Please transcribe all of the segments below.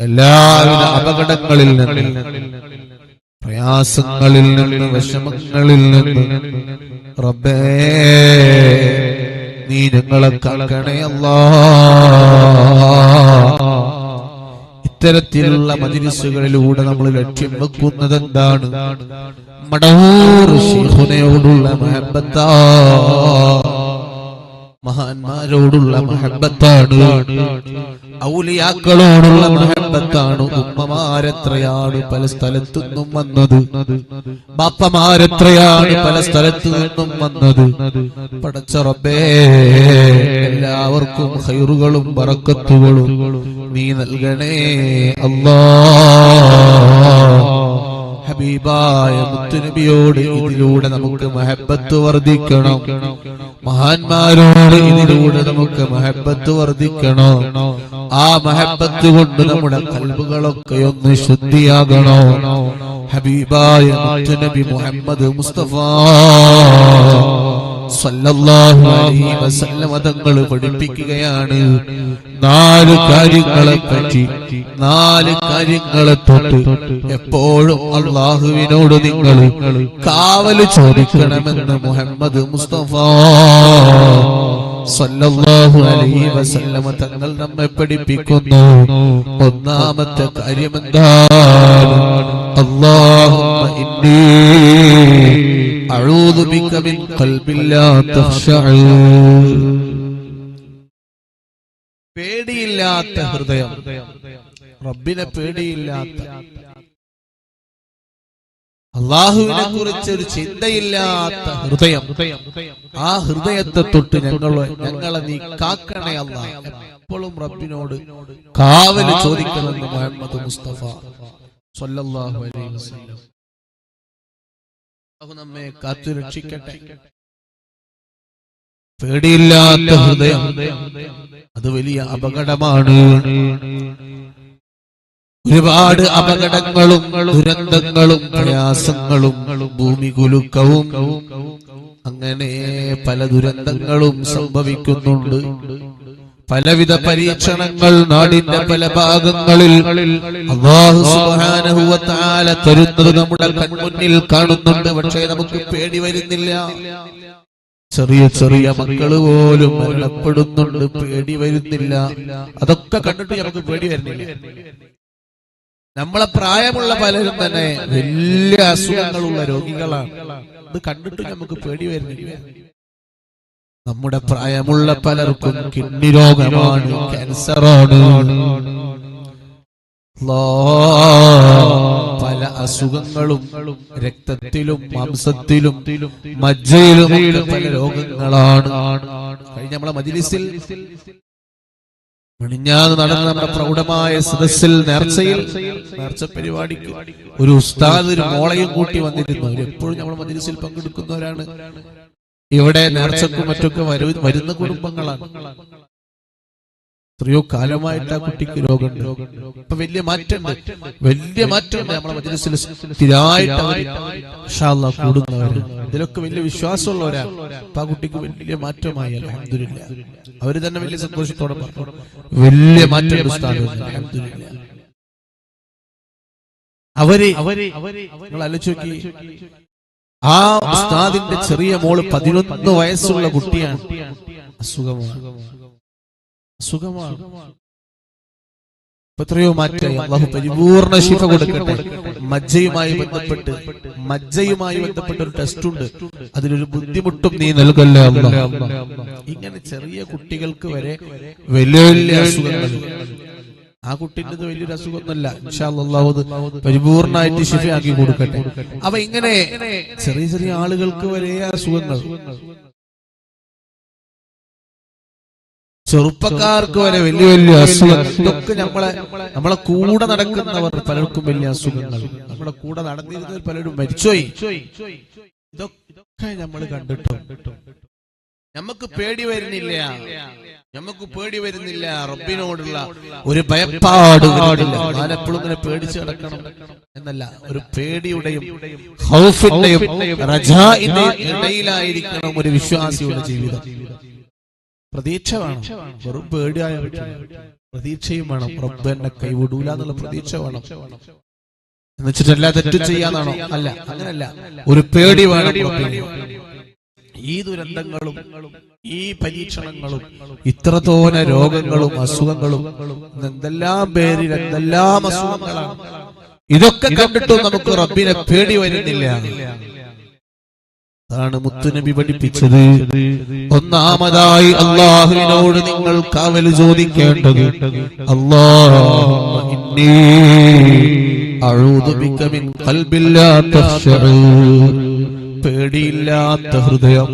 എല്ലാവിധ അപകടങ്ങളിൽ നിന്ന് പ്രയാസങ്ങളിൽ നിന്ന് വിഷമങ്ങളിൽ നിന്ന് റബ്ബേ നീ ഞങ്ങളെ കാക്കണേ ഇത്തരത്തിലുള്ള മജിലിസുകളിലൂടെ നമ്മൾ ലക്ഷ്യം വെക്കുന്നത് എന്താണ്? മടവൂർ ശിഹുനയോടുള്ള മഹബത്താ. മഹാന്മാരോടുള്ള മഹബത്താണ് ഔലിയാക്കളോടുള്ള മഹബത്താണ് ഉമ്മമാരെത്രയാണ് പല സ്ഥലത്തു നിന്നും വന്നത്? ബാപ്പമാരെത്രയാണ് പല സ്ഥലത്തു നിന്നും വന്നത്? പടച്ചറബേ എല്ലാവർക്കും ഹൈറുകളും പറക്കത്തുകളും നീ നൽകണേ അല്ലാ. ഹബീബായ മുത്തുനബിയോട് ഇതിലൂടെ നമുക്ക് മഹബത്ത് വർദ്ധിക്കണം. മഹാന്മാരോട് ഇതിലൂടെ നമുക്ക് മഹബത്ത് വർദ്ധിക്കണോ. ആ മഹബത്ത് കൊണ്ട് നമ്മുടെ കൽബുകളൊക്കെ ഒന്ന് ശുദ്ധിയാകണോ. ഹബീബായ മുത്തുനബി മുഹമ്മദ് മുസ്തഫ. തങ്ങൾ പഠിപ്പിക്കുകയാണ്. നാല് കാര്യങ്ങളെ പറ്റി നാല് കാര്യങ്ങളെ തൊട്ട് എപ്പോഴും അള്ളാഹുവിനോട് നിങ്ങൾ കാവൽ ചോദിക്കണമെന്ന് മുഹമ്മദ് മുസ്തഫ സല്ലല്ലാഹു അലൈഹി വസല്ലമ തങ്ങൾ നമ്മെ പഠിപ്പിക്കുന്നു. ഒന്നാമത്തെ കാര്യം അല്ലാഹുമ്മ ഇന്നി അഊദു ബിക മിൻ قلب لا تخشع പേടിയില്ലാത്ത ഹൃദയം. റബ്ബിനെ പേടിയില്ലാത്ത. അള്ളാഹുവിനെ കുറിച്ച് ഒരു ചിന്തയില്ലാത്ത ഹൃദയം. ആ ഹൃദയത്തെ തൊട്ട് ഞങ്ങളെ ഞങ്ങളെ നീ കാക്കണേ അല്ല എപ്പോഴും റബ്ബിനോട് കാവൽ ചോദിക്കണമെന്ന് മുഹമ്മദ് മുസ്തഫ. സല്ലല്ലാഹു അലൈഹി വസല്ലം. നമ്മെ കാത്തു രക്ഷിക്കട്ടെ. പേടിയില്ലാത്ത ഹൃദയം. അത് വലിയ അപകടമാണ്. ഒരുപാട് അപകടങ്ങളും ദുരന്തങ്ങളും പ്രയാസങ്ങളും ഭൂമി കുലുക്കവും അങ്ങനെ പല ദുരന്തങ്ങളും സംഭവിക്കുന്നുണ്ട്. പലവിധ പരീക്ഷണങ്ങൾ നാടിന്റെ പല ഭാഗങ്ങളിൽ തരുന്നത് നമ്മുടെ കൺമുന്നിൽ കാണുന്നുണ്ട്. പക്ഷേ നമുക്ക് പേടി വരുന്നില്ല. ചെറിയ ചെറിയ മക്കൾ പോലും മരണപ്പെടുന്നുണ്ട്. പേടി വരുന്നില്ല. അതൊക്കെ കണ്ടിട്ട് നമുക്ക് പേടി വരുന്നില്ല. നമ്മളെ പ്രായമുള്ള പലരും തന്നെ വലിയ അസുഖങ്ങളുള്ള രോഗികളാണ്. ഇത് കണ്ടിട്ട് നമുക്ക് പേടി വരുന്നില്ല. നമ്മുടെ പ്രായമുള്ള പലർക്കും കിഡ്നി രോഗമാണ് ക്യാൻസറാണ്. പല അസുഖങ്ങളും രക്തത്തിലും മാംസത്തിലും മജ്ജയിലും പല രോഗങ്ങളാണ്. കഴിഞ്ഞ നമ്മളെ മജിലിസിൽ മിണിഞ്ഞാന്ന് നടന്ന നമ്മുടെ പ്രൗഢമായ സദസ്സിൽ നേർച്ചയിൽ നേർച്ച പരിപാടിക്ക് ഒരു ഉസ്താദ് ഒരു മോളയും കൂട്ടി വന്നിരുന്നു. എപ്പോഴും നമ്മൾ മജിലിസിൽ പങ്കെടുക്കുന്നവരാണ്. ഇവിടെ നേർച്ചക്കും മറ്റൊക്കെ വരു- വരുന്ന കുടുംബങ്ങളാണ് എത്രയോ കാലമായിട്ട് ആ കുട്ടിക്ക് രോഗമുണ്ട് ഇപ്പൊ വലിയ മാറ്റം വലിയ മാറ്റമുണ്ട് നമ്മളെ മജ്ലിസിൽ സ്ഥിരമായിട്ട് അവർ ഇൻഷാ അല്ലാ കൂടുന്നവര് ഇതിലൊക്കെ വലിയ വിശ്വാസമുള്ളവരാ അപ്പൊ ആ കുട്ടിക്ക് വലിയ മാറ്റമായി അലഹമില്ല അവർ തന്നെ വലിയ സന്തോഷത്തോടെ പറഞ്ഞു വലിയ മാറ്റം അലഹമില്ല അവർ അവർ നിങ്ങൾ ആലോചിച്ച് നോക്കി ആ ഉസ്താദിന്റെ ചെറിയ മോൾ പതിനൊന്ന് വയസ്സുള്ള കുട്ടിയാണ്. അസുഖമാണ്. എത്രയോ മാറ്റം അള്ളാഹു പരിപൂർണ ശിഫ കൊടുക്കട്ടെ. മജ്ജയുമായി ബന്ധപ്പെട്ട് മജ്ജയുമായി ബന്ധപ്പെട്ട ഒരു ടെസ്റ്റ് ഉണ്ട്. അതിലൊരു ബുദ്ധിമുട്ടും നീ നൽകല്ല. ഇങ്ങനെ ചെറിയ കുട്ടികൾക്ക് വരെ വലിയ വലിയ അസുഖങ്ങൾ. ആ കുട്ടിന്റെ വലിയൊരു അസുഖമൊന്നുമല്ല. ഇൻഷാ അല്ലാഹു അത് പരിപൂർണമായിട്ട് ശിഫയാക്കി കൊടുക്കട്ടെ. അപ്പൊ ഇങ്ങനെ ചെറിയ ചെറിയ ആളുകൾക്ക് വരെ അസുഖങ്ങൾ. ചെറുപ്പക്കാർക്ക് വരെ വലിയ വലിയ അസുഖങ്ങൾ. ഇതൊക്കെ നമ്മളെ നമ്മളെ കൂടെ നടക്കുന്നവർ പലർക്കും വലിയ അസുഖങ്ങൾ. നമ്മളെ കൂടെ നടന്നിരുന്നവർ പലരും മരിച്ചോയി ഇതൊക്കെ നമ്മൾ കണ്ടിട്ടോ നമുക്ക് പേടി വരുന്നില്ല. നമുക്ക് പേടി വരുന്നില്ല. റബ്ബിനോടുള്ള ഒരു ഭയപ്പാട് പേടിച്ചു ഞാനെപ്പോഴും ഇങ്ങനെ പേടിച്ച് കിടക്കണം എന്നല്ല ഒരു പേടിയുടെയും ഹൗഫിന്റെയും റജാഇന്റെയും ഇടയിലായിരിക്കണം ഒരു വിശ്വാസിയുടെ ജീവിതം. പ്രതീക്ഷ വേണം. വെറും പേടിയായ. പ്രതീക്ഷയും വേണം. റബ്ബ് എന്നെ കൈവിടൂല എന്നുള്ള പ്രതീക്ഷ വേണം. എന്നുവെച്ചിട്ടല്ല തെറ്റ് ചെയ്യാന്നാണോ? അല്ല അങ്ങനല്ല. ഒരു പേടി വേണം. ഈ ദുരന്തങ്ങളും ഈ പരീക്ഷണങ്ങളും ഇത്രത്തോന രോഗങ്ങളും അസുഖങ്ങളും എന്തെല്ലാം പേരിൽ എന്തെല്ലാം അസുഖങ്ങളാണ്. ഇതൊക്കെ കണ്ടിട്ടും നമുക്ക് റബ്ബിനെ പേടി വരുന്നില്ല. അതാണ് മുത്തുനബി പഠിപ്പിച്ചത്. ഒന്നാമതായി അള്ളാഹുവിനോട് നിങ്ങൾ കാവൽ ചോദിക്കേണ്ടത്. അള്ളാഹുമ്മ പേടിയില്ലാത്ത ഹൃദയം.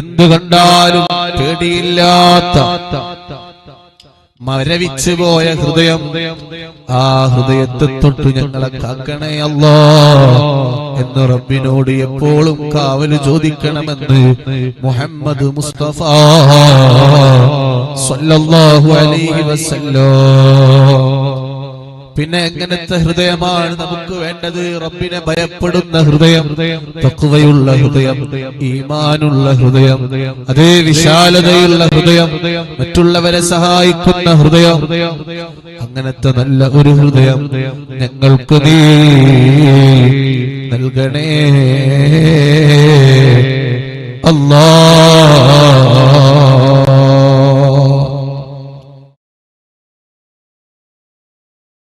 എന്തു കണ്ടാലും പേടിയില്ലാത്ത മരവിച്ചു പോയ ഹൃദയം. ആ ഹൃദയത്തെ തൊട്ട് ഞങ്ങളെ കാക്കണേ അല്ലോ എന്ന് റബ്ബിനോട് എപ്പോഴും കാവൽ ചോദിക്കണമെന്ന് മുഹമ്മദ് മുസ്തഫ സല്ലല്ലാഹു അലൈഹി വസല്ലം. പിന്നെ എങ്ങനത്തെ ഹൃദയമാണ് നമുക്ക് വേണ്ടത്? റബ്ബിനെ ഭയപ്പെടുന്ന ഹൃദയം തക്കുവയുള്ള ഹൃദയം ഈമാനുള്ള ഹൃദയം അതേ വിശാലതയുള്ള ഹൃദയം മറ്റുള്ളവരെ സഹായിക്കുന്ന ഹൃദയം അങ്ങനത്തെ നല്ല ഒരു ഹൃദയം ഞങ്ങൾക്ക് നീ നൽകണേ. അല്ലാ.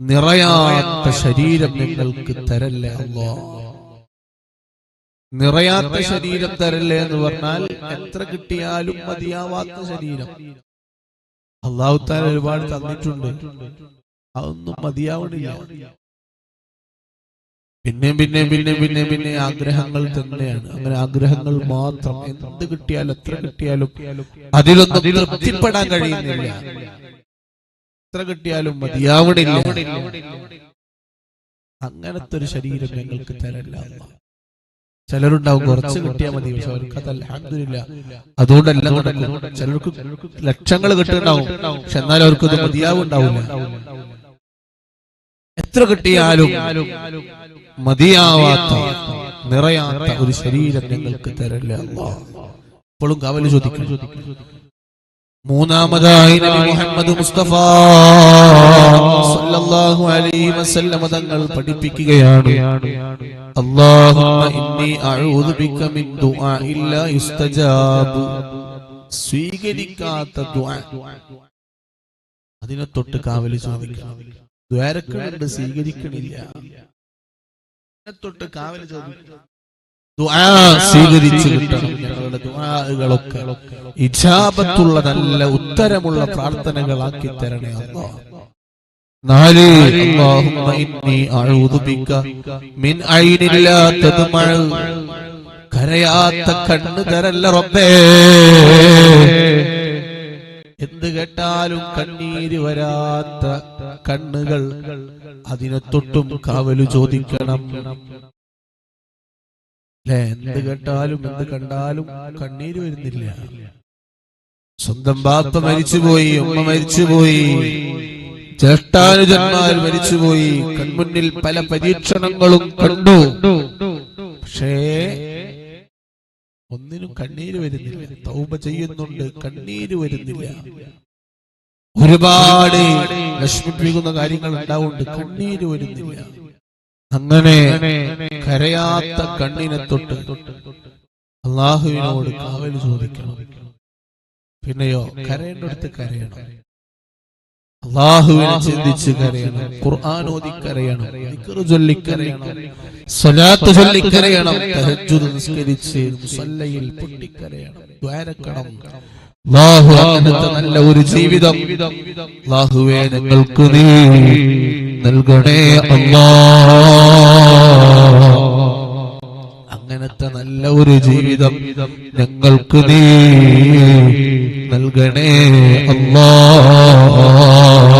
നിറയാത്ത ശരീരം നിങ്ങൾക്ക് തരല്ലേ അല്ലോ? നിറയാത്ത ശരീരം തരല്ലേ എന്ന് പറഞ്ഞാൽ എത്ര കിട്ടിയാലും മതിയാവാത്ത ശരീരം. അള്ളാഹുത്താൻ ഒരുപാട് തന്നിട്ടുണ്ട്. അതൊന്നും മതിയാവണില്ല. പിന്നെയും പിന്നെയും പിന്നെയും പിന്നെയും പിന്നെ ആഗ്രഹങ്ങൾ തന്നെയാണ്. അങ്ങനെ ആഗ്രഹങ്ങൾ മാത്രം എന്ത് കിട്ടിയാലും എത്ര കിട്ടിയാലും അതിലൊന്നും തൃപ്തിപ്പെടാൻ കഴിയുന്നില്ല. എത്ര കിട്ടിയാലും മതിയാവണില്ല അങ്ങനത്തെ ഒരു ശരീരം ഞങ്ങൾക്ക് തരല്ല. ചിലരുണ്ടാവും കുറച്ച് കിട്ടിയാൽ മതി പക്ഷെ അവർക്ക് അത് അതുകൊണ്ടല്ല അതുകൊണ്ടെല്ലാം നടക്കും. ചിലർക്ക് ലക്ഷങ്ങൾ കിട്ടുന്നുണ്ടാവും. പക്ഷെ എന്നാലും അവർക്ക് ഇത് മതിയാവുണ്ടാവില്ല എത്ര കിട്ടിയാലും മതിയാവാത്ത നിറയാത്ത ഒരു ശരീരം ഞങ്ങൾക്ക് തരല്ല. അള്ളാഹ് ഇപ്പോഴും കാവൽ ചോദിക്കും. മൂന്നാമതായി മുഹമ്മദ് മുസ്തഫ സല്ലല്ലാഹു അലൈഹി വസല്ലം തങ്ങൾ പഠിപ്പിക്കുകയാണ്. അല്ലാഹുമ്മ ഇന്നി അഊദു ബിക മിൻ ദുആ ഇല്ലാ യുസ്തജാബു സ്വീകരിക്കാത്ത ദുആ. അതിനെ തൊട്ട് കാവൽ ചോദിക്കണം. ദ്വാരക്കണുണ്ട് സ്വീകരിക്കണില്ല. തൊട്ട് കാവലി ചോദിക്കണം. സ്വീകരിച്ചു കിട്ടണം. ഞങ്ങളുടെ ദുആകളൊക്കെ ഇജാബത്തുള്ള നല്ല ഉത്തരമുള്ള പ്രാർത്ഥനകളാക്കി തരണേ അല്ലാ കരയാത്ത കണ്ണ് തരല്ല റബ്ബേ. എന്ത് കേട്ടാലും കണ്ണീര് വരാത്ത കണ്ണുകൾ അതിനെ തൊട്ടും കാവലു ചോദിക്കണം. അല്ലെ എന്ത് കേട്ടാലും എന്ത് കണ്ടാലും കണ്ണീര് വരുന്നില്ല. സ്വന്തം ബാപ്പ മരിച്ചുപോയി ഉമ്മ മരിച്ചുപോയി ജ്യേഷ്ഠാനുജന്മാർ മരിച്ചുപോയി കൺമുന്നിൽ പല പരീക്ഷണങ്ങളും കണ്ടു. പക്ഷേ ഒന്നിനും കണ്ണീര് വരുന്നില്ല. തൗപ ചെയ്യുന്നുണ്ട്. കണ്ണീര് വരുന്നില്ല. ഒരുപാട് വിഷമിപ്പിക്കുന്ന കാര്യങ്ങൾ ഉണ്ടാവുന്നുണ്ട്. കണ്ണീര് വരുന്നില്ല. അങ്ങനെ കരയാത്ത കണ്ണിനെ തൊട്ട് അള്ളാഹുവിനോട് കാവൽ ചോദിക്കണം. പിന്നെയോ കരയേണ്ടടുത്ത് കരയണം. അള്ളാഹുവിനെ ചിന്തിച്ച് കരയണം. ഖുർആൻ ഓതി കരയണം. ചൊല്ലി കരയണം. സ്വലാത്ത് ചൊല്ലി കരയണം. തഹജ്ജുദ് നിസ്കരിച്ച് മുസല്ലയിൽ പൊട്ടിക്കരയണം. ദ്വാരക്കണം. അല്ലാഹു അങ്ങനത്തെ നല്ല ഒരു ജീവിതം. അല്ലാഹുവേ ഞങ്ങൾക്ക് നീ നൽകണേ അല്ലാ. അങ്ങനത്തെ നല്ല ഒരു ജീവിതം ഞങ്ങൾക്ക് നീ നൽകണേ അല്ലാ.